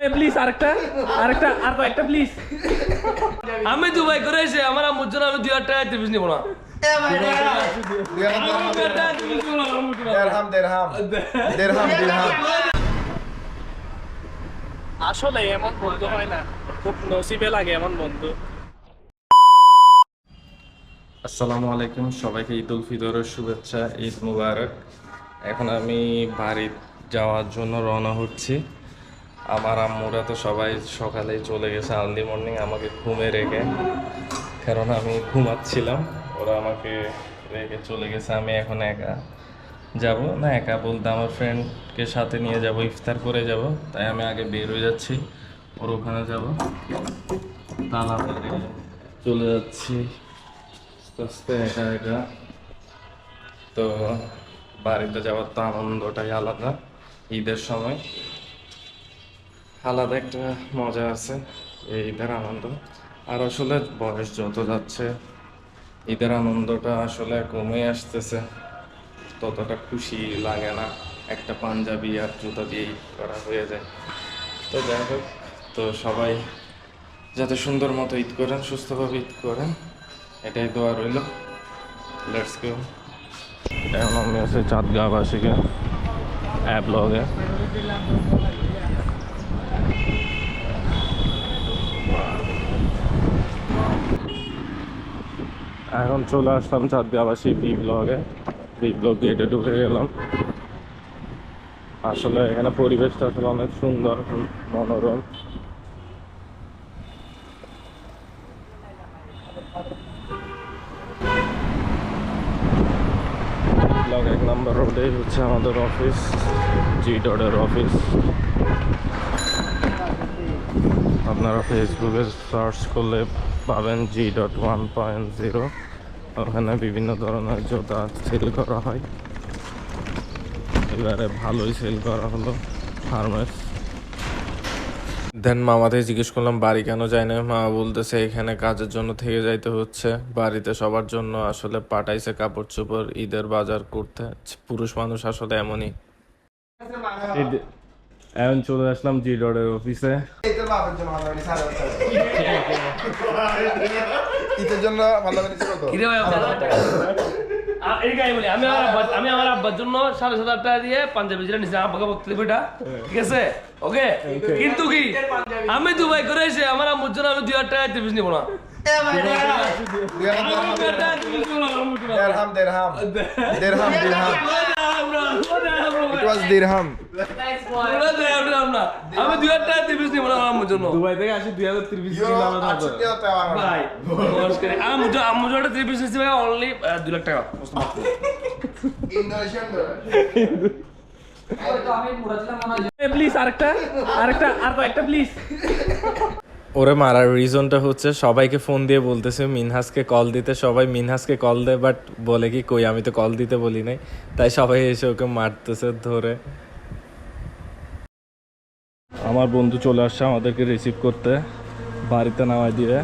Please আরেকটা আরেকটা আর কয়েকটা প্লিজ আমি দুবাই করে এসে আমার আম্মুর জন্য আমি দুই হাজার টাকা ত্রিপিস নিবো না। আসলে এমন বন্ধু হয় না খুব নসিবে লাগে এমন বন্ধু। আসসালামু আলাইকুম সবাইকে ঈদ উল ফিতরের শুভেচ্ছা ঈদ মুবারক। এখন আমি বাড়ি যাওয়ার জন্য রওনা হচ্ছি। আমার আম্মুরা তো সবাই সকালেই চলে গেছে আর্লি মর্নিং, আমাকে ঘুমে রেখে। কারণ আমি ঘুমাচ্ছিলাম, ওরা আমাকে রেখে চলে গেছে, আমি এখন একা যাব। না, একা বলতে আমার ফ্রেন্ডকে সাথে নিয়ে যাব, ইফতার করে যাব, তাই আমি আগে বের হয়ে যাচ্ছি, ওর ওখানে যাব। তালা চলে যাচ্ছি, আস্তে আস্তে একা একা। তো বাড়িতে যাওয়ার তো আনন্দটাই আলাদা ঈদের সময়। আলাদা একটা মজা আছে, এই ঈদের আনন্দ। আর আসলে বয়স যত যাচ্ছে, ঈদের আনন্দটা আসলে কমে আসতেছে। ততটা খুশি লাগে না, একটা পাঞ্জাবি আর জুতা দিয়েই করা হয়ে যায়। তো যাই হোক, তো সবাই যাতে সুন্দর মতো ঈদ করেন, সুস্থভাবে ঈদ করেন, এটাই দোয়া রইল। লেটস গো এখন আমি আছি চাঁদগাঁ বাসিকে অ্যাপ লগে। এখন চলে আসলাম চাঁদগাঁবাসী বি ব্লগে বি ব্লগ গেটে ঢুকে গেলাম। আসলে এখানে পরিবেশটা আসলে অনেক সুন্দর, মনোরম। ব্লক এক নম্বর রোডেই হচ্ছে আমাদের অফিস জি ডটের অফিস আপনারা ফেসবুকে সার্চ করলে পাবেন G dot one point zero. ওখানে বিভিন্ন ধরনের জুতা সেল করা হয়। এবারে ভালোই সেল করা হলো ফার্মেস দেন মামাদের জিজ্ঞেস করলাম বাড়ি কেন যায় না? মা বলতেছে এখানে কাজের জন্য থেকে যাইতে হচ্ছে। বাড়িতে সবার জন্য আসলে পাঠাইছে কাপড় চোপড় ঈদের বাজার করতে। পুরুষ মানুষ আসলে এমনই। এখন চলে আসলাম জি ডটের অফিসে। জন্য ভালো সাড়ে ঈদের জন্য ভালো কত আমি আমি আমার আব্বার জন্য সাড়ে সাত হাজার টাকা দিয়ে পাঞ্জাবি যেটা নিচে আব্বাকে বক্তব্য ঠিক আছে? ওকে? কিন্তু কি? আমি দুবাই করে এসে আমার আম্মুর জন্য আমি দুই হাজার টাকা ত্রিপিস নিবো না। দেড়হাম দেড়হাম দেড়হাম দেড়হাম ইট ওয়াজ দিরহাম আমি দুই হাজার টাকা ত্রিপিস নিবো না আমার জন্য। দুবাই থেকে আসি দুই হাজার ত্রিশ। ভাই নিচ্ছি অনলি দুই লাখ টাকা। প্লিজ আরেকটা আরেকটা আর কয়েকটা প্লিজ ওরে মারার রিজনটা হচ্ছে সবাইকে ফোন দিয়ে বলতেছে, মিনহাসকে কল দিতে। সবাই মিনহাসকে কল দেয় বাট বলে কি, কই, আমি তো কল দিতে বলি নাই। তাই সবাই এসে ওকে মারতেছে ধরে। আমার বন্ধু চলে আসছে আমাদেরকে রিসিভ করতে, বাড়িতে নামাই দিয়ে।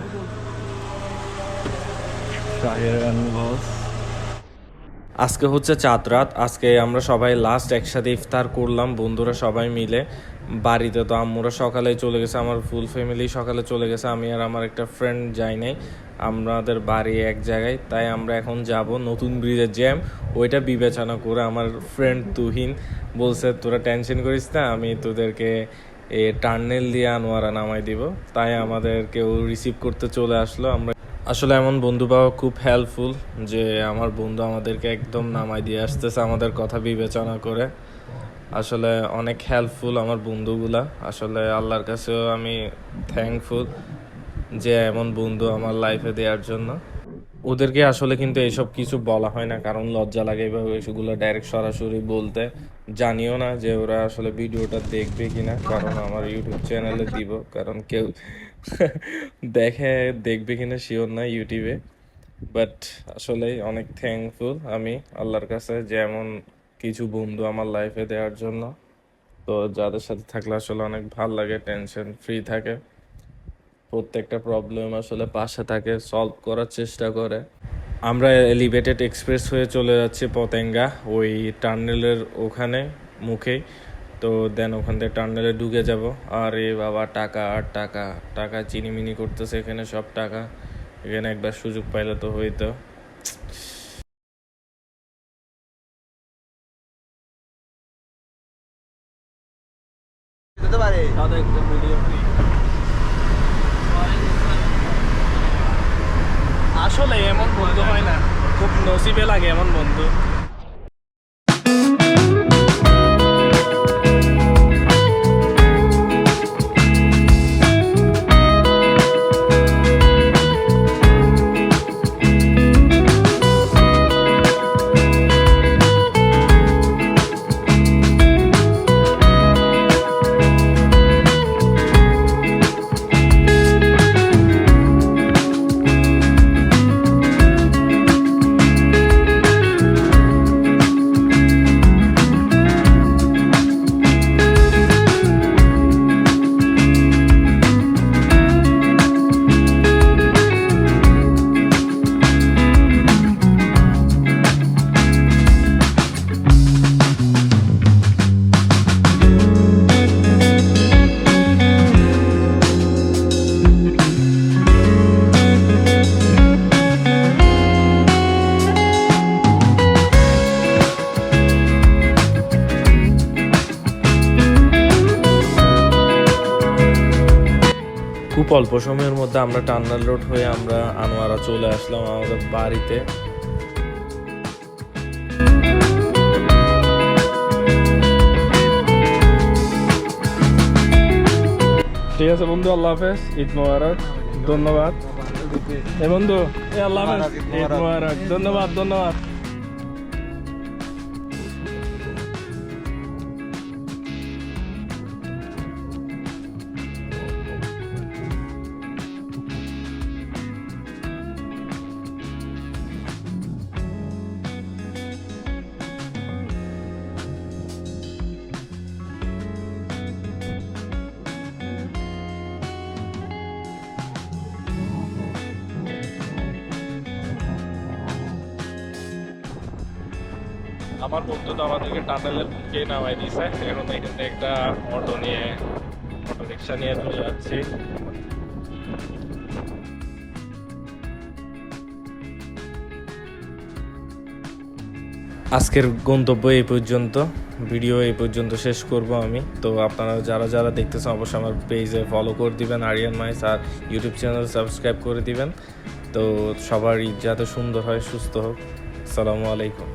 আজকে হচ্ছে চাঁদ রাত। আজকে আমরা সবাই লাস্ট একসাথে ইফতার করলাম, বন্ধুরা সবাই মিলে। বাড়িতে, তো আম্মুরা সকালে চলে গেছে, আমার ফুল ফ্যামিলি সকালে চলে গেছে, আমি আর আমার একটা ফ্রেন্ড যাই নাই, আমাদের বাড়ি এক জায়গায়, তাই আমরা এখন যাব নতুন ব্রিজের জ্যাম ওইটা বিবেচনা করে আমার ফ্রেন্ড তুহিন বলছে, তোরা টেনশন করিস না, আমি তোদেরকে এ টার্নেল দিয়ে আনোয়ারা নামাই দিব। তাই আমাদেরকে ও রিসিভ করতে চলে আসলো, আমরা আসলে এমন বন্ধু পাওয়া খুব হেল্পফুল যে আমার বন্ধু আমাদেরকে একদম নামাই দিয়ে আসতেছে আমাদের কথা বিবেচনা করে। আসলে অনেক হেল্পফুল আমার বন্ধুগুলা। আসলে আল্লাহর কাছেও আমি থ্যাঙ্কফুল যে এমন বন্ধু আমার লাইফে দেওয়ার জন্য। ওদেরকে আসলে কিন্তু এইসব কিছু বলা হয় না, কারণ লজ্জা লাগে এভাবে এসবগুলো ডাইরেক্ট সরাসরি বলতে। জানিও না যে ওরা আসলে ভিডিওটা দেখবে কি না কারণ আমার ইউটিউব চ্যানেলে দিব, কারণ কেউ দেখে, দেখবে কি না শিওর না ইউটিউবে বাট আসলে অনেক থ্যাঙ্কফুল আমি আল্লাহর কাছে যেমন কিছু বন্ধু আমার লাইফে দেওয়ার জন্য। তো যাদের সাথে থাকলে আসলে অনেক ভালো লাগে টেনশন ফ্রি থাকে। প্রত্যেকটা প্রবলেম আসলে পাশে থাকে সলভ করার চেষ্টা করে। আমরা এলিভেটেড এক্সপ্রেস হয়ে চলে যাচ্ছি পতেঙ্গা, ওই টার্নেলের ওখানে মুখেই। তো দেন ওখান থেকে টার্নেলে ঢুকে যাব। আর এ বাবা, টাকা, আর টাকা। টাকা চিনিমিনি করতেছে এখানে সব টাকা। এখানে একবার সুযোগ পাইলে তো হইতো। আসলে এমন বন্ধু হয় না। খুব নসিবে লাগে এমন বন্ধু। খুব অল্প সময়ের মধ্যে আমরা টান্নাল রোড হয়ে আমরা আনোয়ারা চলে আসলাম আমাদের বাড়িতে। ঠিক আছে বন্ধু, আল্লাহ হাফেজ, ঈদ মোবারক, ধন্যবাদ। এ বন্ধু, এ আল্লাহ হাফেজ, ঈদ মোবারক, ধন্যবাদ ধন্যবাদ। আমার বন্ধু তো আমাদেরকে টানেলের কে নামাই দিয়েছে এখন এখানে একটা অটো নিয়ে অটো রিক্সা নিয়ে চলে যাচ্ছি। আজকের গন্তব্য এই পর্যন্ত। ভিডিও এই পর্যন্ত শেষ করব আমি। তো আপনারা যারা যারা দেখতেছেন, অবশ্যই আমার পেজে ফলো করে দিবেন আরিয়ান মাইস আর ইউটিউব চ্যানেল সাবস্ক্রাইব করে দিবেন। তো সবার ঈদ যাতে সুন্দর হয়, সুস্থ হোক। আসসালামু আলাইকুম।